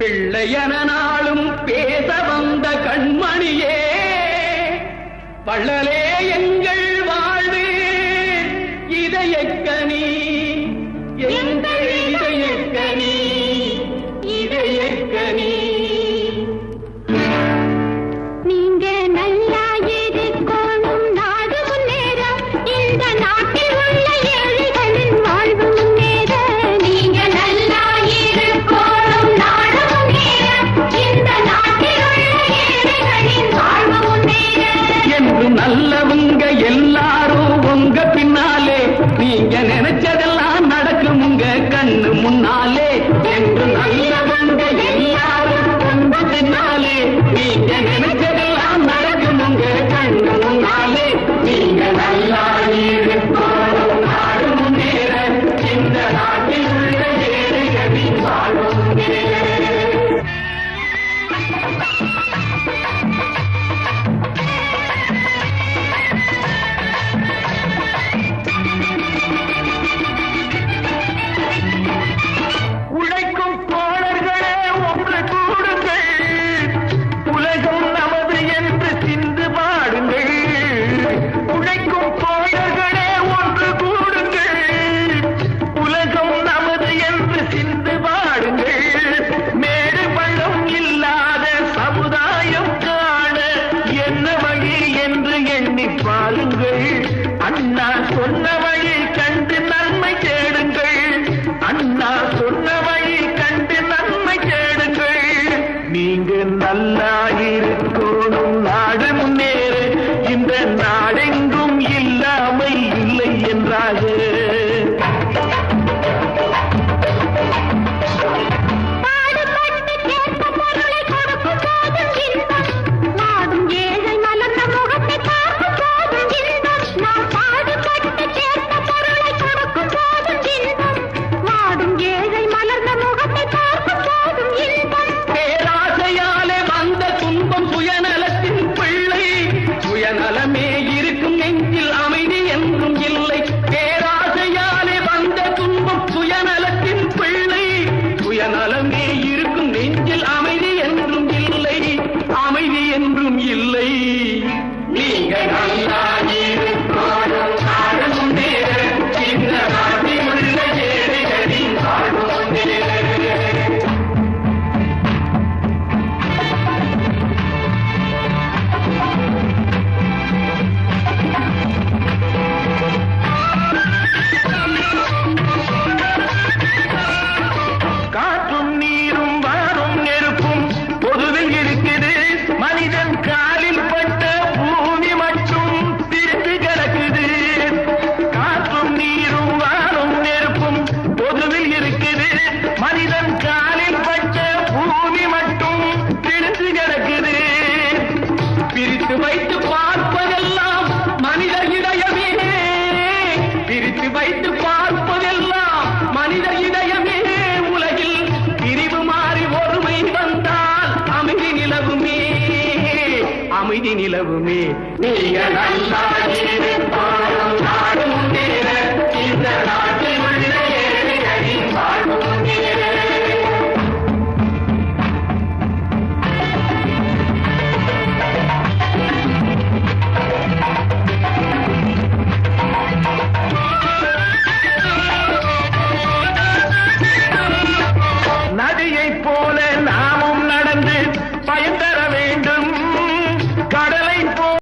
பிள்ளையன நாளும் பேச வந்த கண்மணியே வள்ளலே அங்கே இருக்கும் வைத்து வைத்து பார்ப்பதெல்லாம் மனித இதயமே. பிரித்து வைத்து பார்ப்பதெல்லாம் மனித இதயமே. உலகில் பிரிவு மாறி ஒருமை வந்தால் அமைதி நிலவுமே. அமைதி நிலவுமே. நீ நல்லா இருப்பாரும் நாடும் இந்த நாள்